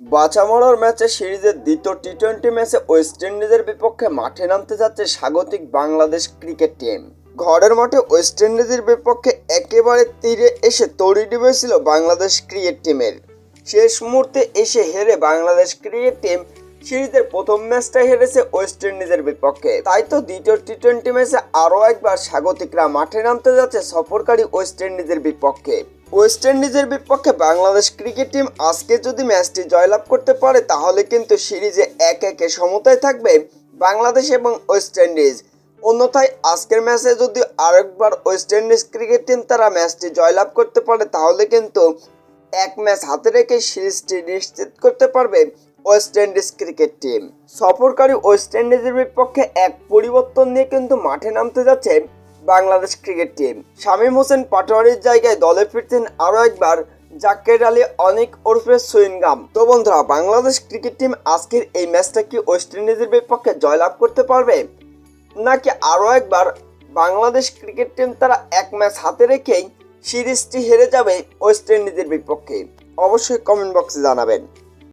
বাঁচামরার ম্যাচে সিরিজের দ্বিতীয় টি টোয়েন্টি ম্যাচে ওয়েস্ট ইন্ডিজের বিপক্ষে মাঠে নামতে যাচ্ছে স্বাগতিক বাংলাদেশ ক্রিকেট টিম। ঘরের মাঠে ওয়েস্ট ইন্ডিজের বিপক্ষে একেবারে তীরে এসে তড়ি ডুবেছিল বাংলাদেশ ক্রিকেট টিমের। শেষ মুহূর্তে এসে হেরে বাংলাদেশ ক্রিকেট টিম সিরিজের প্রথম ম্যাচটা হেরেছে ওয়েস্ট ইন্ডিজের বিপক্ষে। তাই তো দ্বিতীয় টি টোয়েন্টি ম্যাচে আরও একবার স্বাগতিকরা মাঠে নামতে যাচ্ছে সফরকারী ওয়েস্ট ইন্ডিজের বিপক্ষে। ওয়েস্ট ইন্ডিজের বিপক্ষে বাংলাদেশ ক্রিকেট টিম আজকে যদি ম্যাচটি জয়লাভ করতে পারে, তাহলে কিন্তু সিরিজে এক একে সমতায় থাকবে বাংলাদেশ এবং ওয়েস্ট ইন্ডিজ অন্যথায় আজকের ম্যাচে যদি আরেকবার ওয়েস্ট ইন্ডিজ ক্রিকেট টিম তারা ম্যাচটি জয়লাভ করতে পারে, তাহলে কিন্তু এক ম্যাচ হাতে রেখে সিরিজটি নিশ্চিত করতে পারবে ওয়েস্ট ইন্ডিজ ক্রিকেট টিম সফরকারী ওয়েস্ট ইন্ডিজের বিপক্ষে এক পরিবর্তন নিয়ে কিন্তু মাঠে নামতে যাচ্ছে বাংলাদেশ ক্রিকেট টিম। শামীম হোসেন পাটোয়ারির জায়গায় দলে ফিরতেন আরও একবার জাকের আলী, অনেক ওরফে সুইনগাম তো বন্ধুরা, বাংলাদেশ ক্রিকেট টিম আজকের এই ম্যাচটা কি ওয়েস্ট ইন্ডিজের বিপক্ষে জয়লাভ করতে পারবে? নাকি আরও একবার বাংলাদেশ ক্রিকেট টিম তারা এক ম্যাচ হাতে রেখেই সিরিজটি হেরে যাবে ওয়েস্ট ইন্ডিজের বিপক্ষে? অবশ্যই কমেন্ট বক্সে জানাবেন।